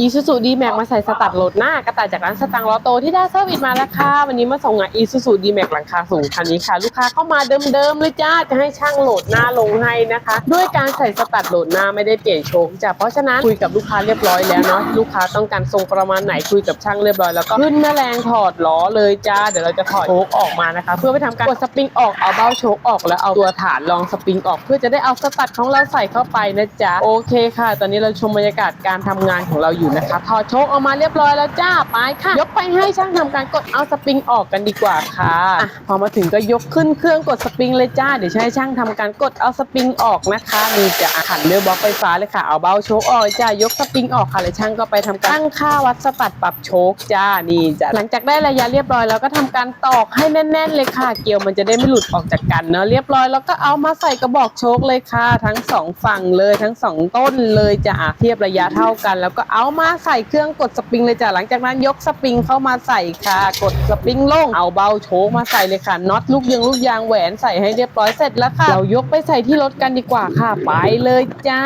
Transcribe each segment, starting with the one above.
อีซูซูดีแม็กมาใส่สตัดโหลดหน้ากระต่ายจากร้านสตังค์ลอโตที่ได้เซอร์วิสมาแล้วค่ะ วันนี้มาส่งงานอีซูซูดีแม็กหลังคาสูงคันนี้ค่ะ ลูกค้าเข้ามาเดิมๆเลยจ้าจะให้ช่างโหลดหน้าลงให้นะคะ ด้วยการใส่สตัดโหลดหน้าไม่ได้เปลี่ยนโชคจ้ะเพราะฉะนั้นคุยกับลูกค้าเรียบร้อยแล้วเนาะลูกค้าต้องการทรงประมาณไหนคุยกับช่างเรียบร้อยแล้วก็ขึ้นแม่แรงถอดล้อเลยจ้าเดี๋ยวเราจะถอดโชคออกมานะคะ เพื่อไปทำการกดสปริงออกเอาเบ้าโชคออกแล้วเอาตัวฐานรองสปริงออก เพื่อจะได้เอาสตัดของเราใส่เข้าไปนะจ๊ะโอเคค่ะ ตอนนี้เราชมบรรยากาศการทำงานของเราอยู่นะคะถอดโชคออกมาเรียบร้อยแล้วจ้าไปค่ะ ยกไปให้ช่างทำการกดเอาสปริงออกกันดีกว่าค่ะอะพอมาถึงก็ยกขึ้นเครื่องกดสปริงเลยจ้าเดี๋ยวจะให้ช่างทำการกดเอาสปริงออกนะคะนี่จะขันเนื้อบล็อกไฟฟ้าเลยค่ะเอาเบ้าโชคออกจ้ายกสปริงออกค่ะเลยช่างก็ไปทำการตั้งค่าวัดสตัดปรับโชคจ้านี่จ้ะหลังจากได้ระยะเรียบร้อยแล้วก็ทำการตอกให้แน่น ๆ เลยค่ะ เกลียวมันจะได้ไม่หลุดออกจากกันเนาะเรียบร้อยแล้วก็เอามาใส่กระบอกโชคเลยค่ะ ทั้งสองฝั่งเลยทั้งสองต้นเลยจ้ะอะเทียบระยะเท่ากัน แล้วก็เอามาใส่เครื่องกดสปริงเลยจ้ะหลังจากนั้นยกสปริงเข้ามาใส่ค่ะ กดสปริงลงเอาเบาโชคมาใส่เลยค่ะน็อตลูกยางลูกยางแหวนใส่ให้เรียบร้อยเสร็จแล้วค่ะเรายกไปใส่ที่รถกันดีกว่าค่ะ ไปเลยจ้า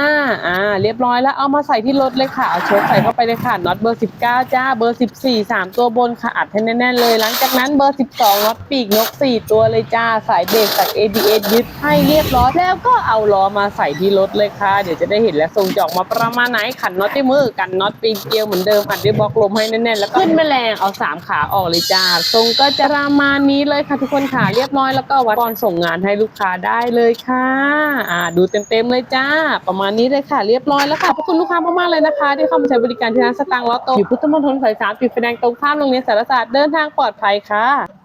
อ่าเรียบร้อยแล้วเอามาใส่ที่รถเลยค่ะเอาโชคใส่เข้าไปเลยค่ะน็อตเบอร์ 19 จ้าเบอร์ 14 3 ตัวบนค่ะอัดให้แน่นๆเลย หลังจากนั้นเบอร์ 12น็อตปีกนก 4 ตัวเลยจ้าสายเบรกจาก ABS ยึดให้เรียบร้อยแล้วก็เอาล้อมาใส่ที่รถเลยค่ะ เดี๋ยวจะได้เห็นและทรงจออกมาประมาณไหนขันน็อตที่มือกันน็อตปีนเกลียวเหมือนเดิมอัดด้วยบล็อกลมให้แน่นๆแล้วก็ขึ้นแม่แรงเอาสามขาออกเลยจ้าทรงก็จะประมาณนี้เลยค่ะทุกคนค่ะเรียบร้อยแล้วก็วัดก่อนส่งงานให้ลูกค้าได้เลยค่ะอ่าดูเต็มๆเลยจ้า ประมาณนี้เลยค่ะ เรียบร้อยแล้วค่ะขอบคุณลูกค้ามากๆเลยนะคะ ที่เข้ามาใช้บริการที่ร้านสตางค์ล้อโตอยู่พุทธมณฑลสายสามติดไฟแดงตรงข้ามโรงเรียนสารศาสตร์เดินทางปลอดภัยค่ะ